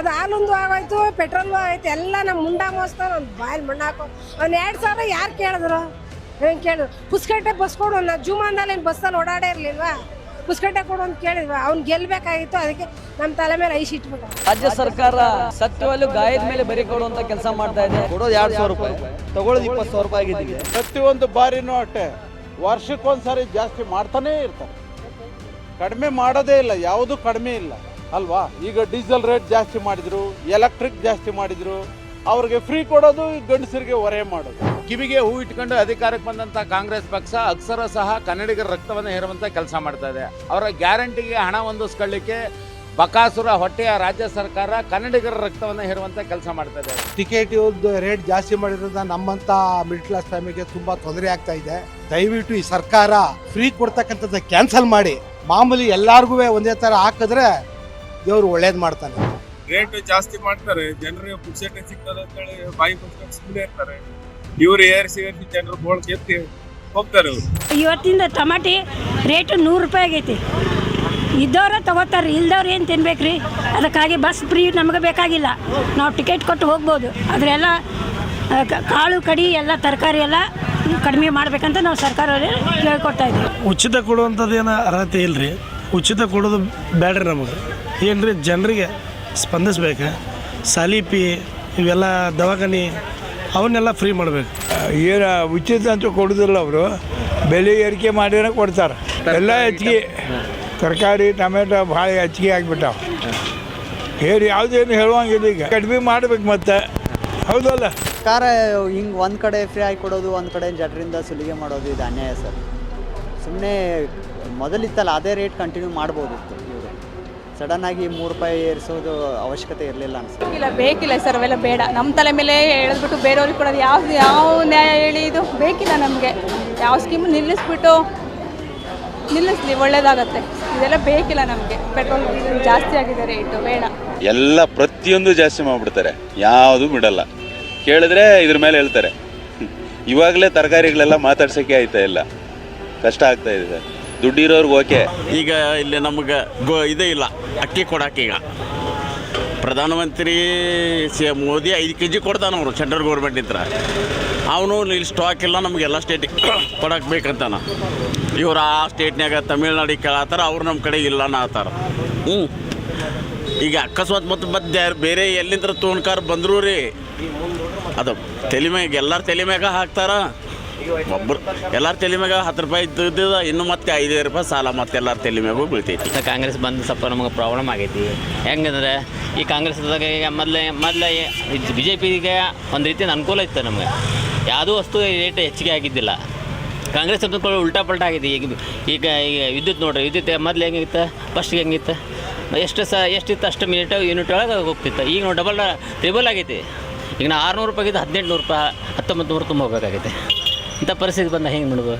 ಅದು ಹಾಲೊಂದು ಆಗೋಯ್ತು ಪೆಟ್ರೋಲ್ ಆಗೈತೆ ಎಲ್ಲ ನಮ್ಮ ಮುಂಡ ಮೋಸ್ತಾನ ಒಂದು ಬಾಯಲ್ಲಿ ಮಣ್ಣು ಹಾಕೋ. ಅವ್ನು ಎರಡು ಸಾವಿರ ಯಾರು ಕೇಳಿದ್ರು? ಹೆಂಗೆ ಕೇಳಿದ್ರು? ಪುಸ್ಕಟ್ಟೆ ಬಸ್ ಕೊಡು ನಾ ಜೂಮಾನ್ದಲ್ಲಿ ಏನು ಬಸ್ಸಲ್ಲಿ ಓಡಾಡೇ ಇರಲಿಲ್ವಾ? ಪುಸ್ಕಟ್ಟೆ ಕೊಡು ಅಂತ ಕೇಳಿದ್ವಿ? ಅವ್ನು ಗೆಲ್ಲಬೇಕಾಗಿತ್ತು ಅದಕ್ಕೆ ನಮ್ಮ ತಲೆ ಮೇಲೆ ಐಸ್ ಇಟ್ಬಿಟ್ಟ. ರಾಜ್ಯ ಸರ್ಕಾರ ಸತ್ಯವಾಗ್ಲೂ ಗಾಯದ ಮೇಲೆ ಬರಿ ಕೊಡುವಂತ ಕೆಲಸ ಮಾಡ್ತಾ ಇದೆ. ಕೊಡೋದು ಎರಡು ಸಾವಿರ ರೂಪಾಯಿ. ತಗೊಳ್ಳೋದು ಇಪ್ಪತ್ತು ಸಾವಿರ ರೂಪಾಯಿ ಆಗಿದ್ದೀವಿ. ಪ್ರತಿಯೊಂದು ಬಾರಿನೂ ವರ್ಷಕ್ಕೊಂದು ವರ್ಷಕ್ಕೊಂದ್ಸರಿ ಜಾಸ್ತಿ ಮಾಡ್ತಾನೇ ಇರ್ತಾರೆ. ಕಡಿಮೆ ಮಾಡೋದೇ ಇಲ್ಲ ಯಾವುದು ಕಡಿಮೆ ಇಲ್ಲ. ಅಲ್ವಾ? ಈಗ ಡೀಸೆಲ್ ರೇಟ್ ಜಾಸ್ತಿ ಮಾಡಿದ್ರು ಎಲೆಕ್ಟ್ರಿಕ್ ಜಾಸ್ತಿ ಮಾಡಿದ್ರು ಅವ್ರಿಗೆ ಫ್ರೀ ಕೊಡೋದು ಈ ಗಂಡಸರಿಗೆ ಹೊರೆ ಮಾಡೋದು. ಕಿವಿಗೆ ಹೂ ಇಟ್ಕೊಂಡು ಅಧಿಕಾರಕ್ಕೆ ಬಂದಂತ ಕಾಂಗ್ರೆಸ್ ಪಕ್ಷ ಅಕ್ಷರ ಸಹ ಕನ್ನಡಿಗರ ರಕ್ತವನ್ನು ಹೇರುವಂತ ಕೆಲಸ ಮಾಡ್ತಾ ಇದೆ. ಅವರ ಗ್ಯಾರಂಟಿಗೆ ಹಣ ಹೊಂದಿಸ್ಕೊಳ್ಳಿಕ್ಕೆ ಬಕಾಸುರ ಹೊಟ್ಟೆಯ ರಾಜ್ಯ ಸರ್ಕಾರ ಕನ್ನಡಿಗರ ರಕ್ತವನ್ನು ಹೇರುವಂತ ಕೆಲಸ ಮಾಡ್ತಾ ಇದೆ. ಟಿಕೆಟ್ ರೇಟ್ ಜಾಸ್ತಿ ಮಾಡಿರೋದ್ರಿಂದ ನಮ್ಮಂತ ಮಿಡ್ ಕ್ಲಾಸ್ ಫ್ಯಾಮಿಲಿಗೆ ತುಂಬಾ ತೊಂದರೆ ಆಗ್ತಾ ಇದೆ. ದಯವಿಟ್ಟು ಈ ಸರ್ಕಾರ ಫ್ರೀ ಕೊಡ್ತಕ್ಕಂಥದ್ದು ಕ್ಯಾನ್ಸಲ್ ಮಾಡಿ. ಮಾಮೂಲಿ ಎಲ್ಲಾರ್ಗೂ ಒಂದೇ ತರ ಹಾಕಿದ್ರೆ ದೇವ್ರು ಒಳ್ಳೇದು ಮಾಡ್ತಾನೆ. ರೇಟ್ ಜಾಸ್ತಿ ಮಾಡ್ತಾರೆ ಜನರಿಗೆ ಪುಕ್ಸಟ್ಟೆ ಸಿಗ್ತದೆ ಅಂತೇಳಿ ಬಾಯಿ ಮುಚ್ಕೊಂಡು ಸುಮ್ಮನೆ ಇರ್ತಾರೆ. ಇವ್ರು ಏರಿಸಿ ಏರಿಸಿ ಜನರು ಬೋಳ್ ಕೆತ್ತಿ ಹೋಗ್ತಾರೆ ಇವ್ರು. ಇವತ್ತಿಂದ ಟಮಾಟಿ ರೇಟು ನೂರು ರೂಪಾಯಿ ಆಗೈತಿ. ಇದ್ದವ್ರ ತಗೋತಾರೆ ಇಲ್ದವ್ರು ಏನು ತಿನ್ಬೇಕ್ರಿ? ಅದಕ್ಕಾಗಿ ಬಸ್ ಫ್ರೀ ನಮಗೆ ಬೇಕಾಗಿಲ್ಲ. ನಾವು ಟಿಕೆಟ್ ಕೊಟ್ಟು ಹೋಗ್ಬೋದು. ಅದರೆಲ್ಲ ಕಾಳು ಕಡಿ ಎಲ್ಲ ತರಕಾರಿ ಎಲ್ಲ ಕಡಿಮೆ ಮಾಡ್ಬೇಕಂತ ನಾವು ಸರ್ಕಾರ ಕೇಳ್ಕೊಡ್ತಾ ಇದ್ದೀವಿ ಉಚಿತ ಕೊಡುವಂಥದ್ದು ಏನು ಅರ್ಹತೆ ಇಲ್ರಿ? ಉಚಿತ ಕೊಡೋದು ಬೇಡ್ರಿ ನಮಗೆ. ಏನ್ರಿ ಜನರಿಗೆ ಸ್ಪಂದಿಸ್ಬೇಕು ಸಾಲಿಪಿ ಇವೆಲ್ಲ ದವಾಖಾನೆ ಅವನ್ನೆಲ್ಲ ಫ್ರೀ ಮಾಡಬೇಕು. ಏನು ಉಚಿತ ಅಂತ ಕೊಡೋದಿಲ್ಲ ಅವರು. ಬೆಲೆ ಏರಿಕೆ ಮಾಡಿನೇ ಕೊಡ್ತಾರೆ. ಎಲ್ಲ ಹೆಚ್ಚಿಗೆ ತರಕಾರಿ ಟೊಮೆಟೊ ಭಾಳ ಹೆಚ್ಚಿಗೆ ಆಗಿಬಿಟ್ಟಾವ. ಹೇಳಿ ಯಾವುದೇನು ಹೇಳುವಂಗಿಲ್ಲ ಈಗ. ಕಡಿಮೆ ಮಾಡ್ಬೇಕು ಮತ್ತೆ. ಹೌದಲ್ಲ? ಸರ್ಕಾರ ಹಿಂಗೆ ಒಂದು ಕಡೆ ಫ್ರೀ ಆಗಿ ಕೊಡೋದು ಒಂದು ಕಡೆ ಜನರಿಂದ ಸುಲಿಗೆ ಮಾಡೋದು ಇದು ಅನ್ಯಾಯ ಸರ್. ಸುಮ್ಮನೆ ಮೊದಲಿತ್ತಲ್ಲ ಅದೇ ರೇಟ್ ಕಂಟಿನ್ಯೂ ಮಾಡ್ಬೋದಿತ್ತು ಇವರು. ಸಡನ್ನಾಗಿ ಮೂರು ರೂಪಾಯಿ ಏರಿಸೋದು ಅವಶ್ಯಕತೆ ಇರಲಿಲ್ಲ ಅನ್ಸುತ್ತೆ. ಇಲ್ಲ ಬೇಕಿಲ್ಲ ಸರ್ ಅವೆಲ್ಲ ಬೇಡ. ನಮ್ಮ ತಲೆ ಮೇಲೆ ಹೇಳಿದ್ಬಿಟ್ಟು ಬೇರೆಯವ್ರಿಗೆ ಕೊಡೋದು ಯಾವ ಯಾವ ನ್ಯಾಯ ಹೇಳಿ ಇದು? ಬೇಕಿಲ್ಲ ನಮಗೆ. ಯಾವ ಸ್ಕೀಮ್ ನಿಲ್ಲಿಸ್ಬಿಟ್ಟು ನಿಲ್ಲಿಸ್ಲಿ ಒಳ್ಳೇದಾಗತ್ತೆ. ಇದೆಲ್ಲ ಬೇಕಿಲ್ಲ ನಮಗೆ. ಪೆಟ್ರೋಲ್ ಡೀಸೆಲ್ ಜಾಸ್ತಿ ಆಗಿದೆ ರೇಟು ಬೇಡ. ಎಲ್ಲ ಪ್ರತಿಯೊಂದು ಜಾಸ್ತಿ ಮಾಡಿಬಿಡ್ತಾರೆ. ಯಾವುದು ಬಿಡಲ್ಲ. ಕೇಳಿದ್ರೆ ಇದ್ರ ಮೇಲೆ ಹೇಳ್ತಾರೆ. ಇವಾಗಲೇ ತರಕಾರಿಗಳೆಲ್ಲ ಮಾತಾಡ್ಸೋಕ್ಕೆ ಆಯ್ತಾ ಇಲ್ಲ? ಕಷ್ಟ ಆಗ್ತಾ ಇದೆ. ಸರ್ ದುಡ್ಡಿರೋರ್ಗೆ ಓಕೆ ಈಗ ಇಲ್ಲಿ ನಮಗೆ ಗೋ ಇದೇ ಇಲ್ಲ, ಅಕ್ಕಿ ಕೊಡಕ್ಕೀಗ ಪ್ರಧಾನಮಂತ್ರಿ ಸಿ ಮೋದಿ ಐದು ಕೆ ಜಿ ಕೊಡ್ತಾನೆ ಅವರು ಸೆಂಟ್ರಲ್ ಗೌರ್ಮೆಂಟ್ ಇತ್ರ ಅವನು ಇಲ್ಲಿ ಸ್ಟಾಕ್ ಇಲ್ಲ ನಮಗೆಲ್ಲ ಸ್ಟೇಟಿಗೆ ಕೊಡಕ್ಕೆ ಬೇಕಂತಾನೆ. ಇವ್ರು ಆ ಸ್ಟೇಟ್ನಾಗ ತಮಿಳ್ನಾಡಿಗೆ ಕೇಳತ್ತಾರ, ಅವ್ರು ನಮ್ಮ ಕಡೆ ಇಲ್ಲ ಅನ್ನತ್ತಾರ ಹ್ಞೂ ಈಗ ಅಕಸ್ಮಾತ್ ಮತ್ತು ಮತ್ತೆ ಬೇರೆ ಎಲ್ಲಿಂದ ತೋಣ್ಕಾರ ಬಂದ್ರು ರೀ. ಅದು ತಲೆ ಮ್ಯಾಗ ಎಲ್ಲರ ತಲೆ ಮ್ಯಾಗ ಹಾಕ್ತಾರ. ಒಬ್ಬರು ಎಲ್ಲರ ತಲೆ ಮ್ಯಾಗ ಹತ್ತು ರೂಪಾಯಿ ಇದ್ದಿದ್ದು ಇನ್ನು ಮತ್ತೆ ಐದೈದು ರೂಪಾಯಿ ಸಾಲ ಮತ್ತೆ ಎಲ್ಲರ ತಲೆ ಮ್ಯಾಗೂ ಬೀಳ್ತೈತಿ. ಕಾಂಗ್ರೆಸ್ ಬಂದು ಸ್ವಲ್ಪ ನಮಗೆ ಪ್ರಾಬ್ಲಮ್ ಆಗೈತಿ. ಹೆಂಗಂದ್ರೆ ಈ ಕಾಂಗ್ರೆಸ್ದಾಗ ಈಗ ಮೊದಲೇ ಮೊದಲೇ ಬಿ ಜೆ ಪಿಗೆ ಒಂದು ರೀತಿಯ ಅನುಕೂಲ ಇತ್ತು ನಮಗೆ. ಯಾವುದೂ ವಸ್ತು ರೇಟ್ ಹೆಚ್ಚಿಗೆ ಆಗಿದ್ದಿಲ್ಲ. ಕಾಂಗ್ರೆಸ್ ಅಂತ ಉಲ್ಟಾ ಪಲ್ಟಾ ಆಗಿದೆ. ಈಗ ಈಗ ಈಗ ವಿದ್ಯುತ್ ನೋಡ್ರಿ, ವಿದ್ಯುತ್ ಮೊದಲು ಹೆಂಗಿತ್ತು ಫಸ್ಟ್ಗೆ ಹೆಂಗಿತ್ತು? ಎಷ್ಟು ಸಹ ಎಷ್ಟಿತ್ತು ಅಷ್ಟು ಮಿನಿಟ್ ಯೂನಿಟ್ ಒಳಗೆ ಹೋಗ್ತಿತ್ತು. ಈಗ ನಾವು ಡಬಲ್ ಟ್ರಿಬಲ್ ಆಗೈತಿ. ಈಗ ನಾ ಆರುನೂರು ರೂಪಾಯಿಗಿದ್ದು ಹದಿನೆಂಟು ನೂರು ರೂಪಾಯಿ ಹತ್ತೊಂಬತ್ತು ನೂರು ತುಂಬ ಹೋಗ್ಬೇಕಾಗೈತೆ. ಇಂಥ ಪರಿಸ್ಥಿತಿ ಬಂದ ಹೆಂಗೆ ನೋಡ್ಬೋದು